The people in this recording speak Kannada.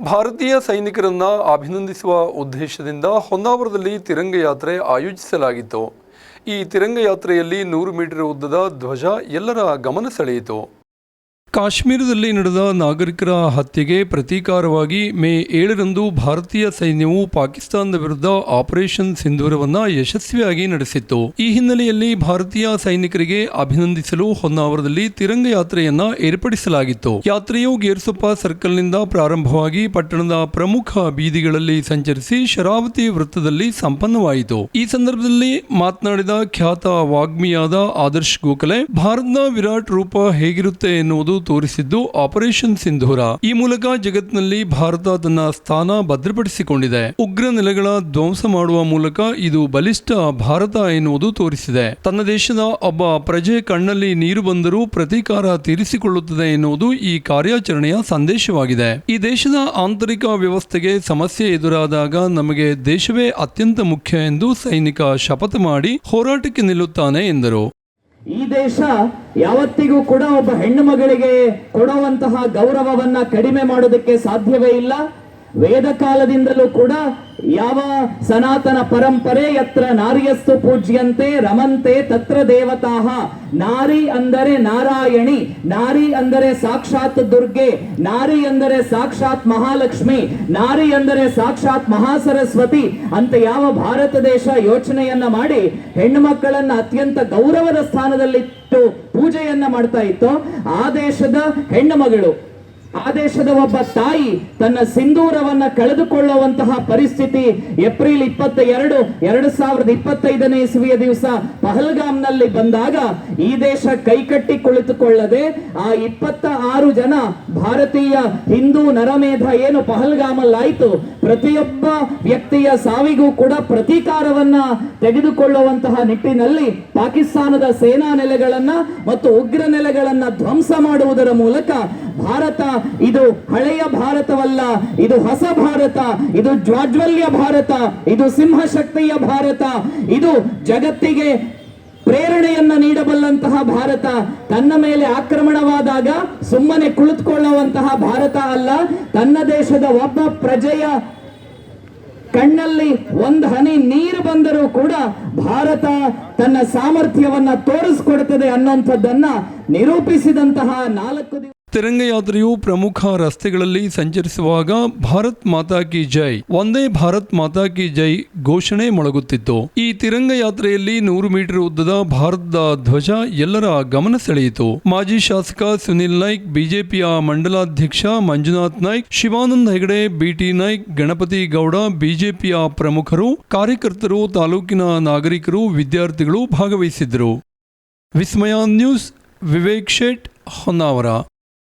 ಭಾರತೀಯ ಸೈನಿಕರನ್ನ ಅಭಿನಂದಿಸುವ ಉದ್ದೇಶದಿಂದ ಹೊನ್ನಾವರದಲ್ಲಿ ತಿರಂಗ ಯಾತ್ರೆ ಆಯೋಜಿಸಲಾಗಿತ್ತು. ಈ ತಿರಂಗ ಯಾತ್ರೆಯಲ್ಲಿ ನೂರು ಮೀಟರ್ ಉದ್ದದ ಧ್ವಜ ಎಲ್ಲರ ಗಮನ ಸೆಳೆಯಿತು. ಕಾಶ್ಮೀರದಲ್ಲಿ ನಡೆದ ನಾಗರಿಕರ ಹತ್ಯೆಗೆ ಪ್ರತೀಕಾರವಾಗಿ ಮೇ ಏಳರಂದು ಭಾರತೀಯ ಸೈನ್ಯವು ಪಾಕಿಸ್ತಾನದ ವಿರುದ್ಧ ಆಪರೇಷನ್ ಸಿಂಧೂರವನ್ನು ಯಶಸ್ವಿಯಾಗಿ ನಡೆಸಿತ್ತು. ಈ ಹಿನ್ನೆಲೆಯಲ್ಲಿ ಭಾರತೀಯ ಸೈನಿಕರಿಗೆ ಅಭಿನಂದಿಸಲು ಹೊನ್ನಾವರದಲ್ಲಿ ತಿರಂಗ ಯಾತ್ರೆಯನ್ನ ಏರ್ಪಡಿಸಲಾಗಿತ್ತು. ಯಾತ್ರೆಯು ಗೇರ್ಸೊಪ್ಪ ಸರ್ಕಲ್ನಿಂದ ಪ್ರಾರಂಭವಾಗಿ ಪಟ್ಟಣದ ಪ್ರಮುಖ ಬೀದಿಗಳಲ್ಲಿ ಸಂಚರಿಸಿ ಶರಾವತಿ ವೃತ್ತದಲ್ಲಿ ಸಂಪನ್ನವಾಯಿತು. ಈ ಸಂದರ್ಭದಲ್ಲಿ ಮಾತನಾಡಿದ ಖ್ಯಾತ ವಾಗ್ಮಿಯಾದ ಆದರ್ಶ್ ಗೋಖಲೆ, ಭಾರತದ ವಿರಾಟ್ ರೂಪ ಹೇಗಿರುತ್ತೆ ಎನ್ನುವುದು ತೋರಿಸಿದ್ದು ಆಪರೇಷನ್ ಸಿಂಧೂರ ಈ ಮೂಲಕ ಜಗತ್ತಿನಲ್ಲಿ ಭಾರತ ತನ್ನ ಸ್ಥಾನ ಭದ್ರಪಡಿಸಿಕೊಂಡಿದೆ. ಉಗ್ರ ನೆಲೆಗಳ ಧ್ವಂಸ ಮಾಡುವ ಮೂಲಕ ಇದು ಬಲಿಷ್ಠ ಭಾರತ ಎನ್ನುವುದು ತೋರಿಸಿದೆ. ತನ್ನ ದೇಶದ ಒಬ್ಬ ಪ್ರಜೆ ಕಣ್ಣಲ್ಲಿ ನೀರು ಬಂದರೂ ಪ್ರತೀಕಾರ ತೀರಿಸಿಕೊಳ್ಳುತ್ತದೆ ಎನ್ನುವುದು ಈ ಕಾರ್ಯಾಚರಣೆಯ ಸಂದೇಶವಾಗಿದೆ. ಈ ದೇಶದ ಆಂತರಿಕ ವ್ಯವಸ್ಥೆಗೆ ಸಮಸ್ಯೆ ಎದುರಾದಾಗ ನಮಗೆ ದೇಶವೇ ಅತ್ಯಂತ ಮುಖ್ಯ ಎಂದು ಸೈನಿಕ ಶಪಥ ಮಾಡಿ ಹೋರಾಟಕ್ಕೆ ನಿಲ್ಲುತ್ತಾನೆ ಎಂದರು. ಈ ದೇಶ ಯಾವತ್ತಿಗೂ ಕೂಡ ಒಬ್ಬ ಹೆಣ್ಣು ಮಗಳಿಗೆ ಕೊಡುವಂತಹ ಗೌರವವನ್ನ ಕಡಿಮೆ ಮಾಡೋದಕ್ಕೆ ಸಾಧ್ಯವೇ ಇಲ್ಲ. ವೇದ ಕಾಲದಿಂದಲೂ ಕೂಡ ಯಾವ ಸನಾತನ ಪರಂಪರೆ ಯತ್ರ ನಾರಿಯಸ್ತು ಪೂಜ್ಯಂತೆ ರಮಂತೆ ತತ್ರ ದೇವತಾಹ ನಾರಿ ಅಂದರೆ ನಾರಾಯಣಿ, ನಾರಿ ಅಂದರೆ ಸಾಕ್ಷಾತ್ ದುರ್ಗೆ, ನಾರಿ ಅಂದರೆ ಸಾಕ್ಷಾತ್ ಮಹಾಲಕ್ಷ್ಮಿ, ನಾರಿ ಅಂದರೆ ಸಾಕ್ಷಾತ್ ಮಹಾಸರಸ್ವತಿ ಅಂತ ಯಾವ ಭಾರತ ದೇಶ ಯೋಚನೆಯನ್ನ ಮಾಡಿ ಹೆಣ್ಣು ಮಕ್ಕಳನ್ನ ಅತ್ಯಂತ ಗೌರವದ ಸ್ಥಾನದಲ್ಲಿಟ್ಟು ಪೂಜೆಯನ್ನ ಮಾಡ್ತಾ ಇತ್ತು, ಆ ದೇಶದ ಹೆಣ್ಣು ಮಗಳು ಆ ದೇಶದ ಒಬ್ಬ ತಾಯಿ ತನ್ನ ಸಿಂಧೂರವನ್ನ ಕಳೆದುಕೊಳ್ಳುವಂತಹ ಪರಿಸ್ಥಿತಿ ಏಪ್ರಿಲ್ ಇಪ್ಪತ್ತ ಎರಡು ಎರಡು ಸಾವಿರದ ಇಪ್ಪತ್ತೈದನೇ ಇಸವಿಯ ದಿವಸ ಪಹಲ್ಗಾಮ್ನಲ್ಲಿ ಬಂದಾಗ ಈ ದೇಶ ಕೈಕಟ್ಟಿ ಕುಳಿತುಕೊಳ್ಳದೆ ಆ ಇಪ್ಪತ್ತ ಆರು ಜನ ಭಾರತೀಯ ಹಿಂದೂ ನರಮೇಧ ಏನು ಪಹಲ್ಗಾಮಲ್ಲಾಯಿತು. ಪ್ರತಿಯೊಬ್ಬ ವ್ಯಕ್ತಿಯ ಸಾವಿಗೂ ಕೂಡ ಪ್ರತೀಕಾರವನ್ನ ತೆಗೆದುಕೊಳ್ಳುವಂತಹ ನಿಟ್ಟಿನಲ್ಲಿ ಪಾಕಿಸ್ತಾನದ ಸೇನಾ ನೆಲೆಗಳನ್ನ ಮತ್ತು ಉಗ್ರ ನೆಲೆಗಳನ್ನ ಧ್ವಂಸ ಮಾಡುವುದರ ಮೂಲಕ ಭಾರತ, ಇದು ಹಳೆಯ ಭಾರತವಲ್ಲ, ಇದು ಹೊಸ ಭಾರತ, ಇದು ಜ್ವಾಜ್ವಲ್ಯ ಭಾರತ, ಇದು ಸಿಂಹಶಕ್ತಿಯ ಭಾರತ, ಇದು ಜಗತ್ತಿಗೆ ಪ್ರೇರಣೆಯನ್ನ ನೀಡಬಲ್ಲಂತಹ ಭಾರತ. ತನ್ನ ಮೇಲೆ ಆಕ್ರಮಣವಾದಾಗ ಸುಮ್ಮನೆ ಕುಳಿತುಕೊಳ್ಳುವಂತಹ ಭಾರತ ಅಲ್ಲ, ತನ್ನ ದೇಶದ ಒಬ್ಬ ಪ್ರಜೆಯ ಕಣ್ಣಲ್ಲಿ ಒಂದು ಹನಿ ನೀರು ಬಂದರೂ ಕೂಡ ಭಾರತ ತನ್ನ ಸಾಮರ್ಥ್ಯವನ್ನ ತೋರಿಸ್ಕೊಡ್ತದೆ ಅನ್ನುವಂಥದ್ದನ್ನ ನಿರೂಪಿಸಿದಂತಹ ನಾಲ್ಕು ದಿವಸ ತಿರಂಗ ಯಾತ್ರೆಯು ಪ್ರಮುಖ ರಸ್ತೆಗಳಲ್ಲಿ ಸಂಚರಿಸುವಾಗ ಭಾರತ್ ಮಾತಾ ಕಿ ಜೈ ಒಂದೇ ಭಾರತ್ ಮಾತಾ ಕಿ ಜೈ ಘೋಷಣೆ ಮೊಳಗುತ್ತಿತ್ತು. ಈ ತಿರಂಗ ಯಾತ್ರೆಯಲ್ಲಿ ನೂರು ಮೀಟರ್ ಉದ್ದದ ಭಾರತದ ಧ್ವಜ ಎಲ್ಲರ ಗಮನ ಸೆಳೆಯಿತು. ಮಾಜಿ ಶಾಸಕ ಸುನಿಲ್ ನಾಯ್ಕ್, ಬಿಜೆಪಿಯ ಮಂಡಲಾಧ್ಯಕ್ಷ ಮಂಜುನಾಥ್ ನಾಯ್ಕ್, ಶಿವಾನಂದ್ ಹೆಗಡೆ, ಬಿಟಿ ನಾಯ್ಕ್, ಗಣಪತಿ ಗೌಡ, ಬಿಜೆಪಿಯ ಪ್ರಮುಖರು, ಕಾರ್ಯಕರ್ತರು, ತಾಲೂಕಿನ ನಾಗರಿಕರು, ವಿದ್ಯಾರ್ಥಿಗಳು ಭಾಗವಹಿಸಿದ್ದರು. ವಿಸ್ಮಯ ನ್ಯೂಸ್, ವಿವೇಕ್ ಶೇಟ್, ಹೊನ್ನಾವರ.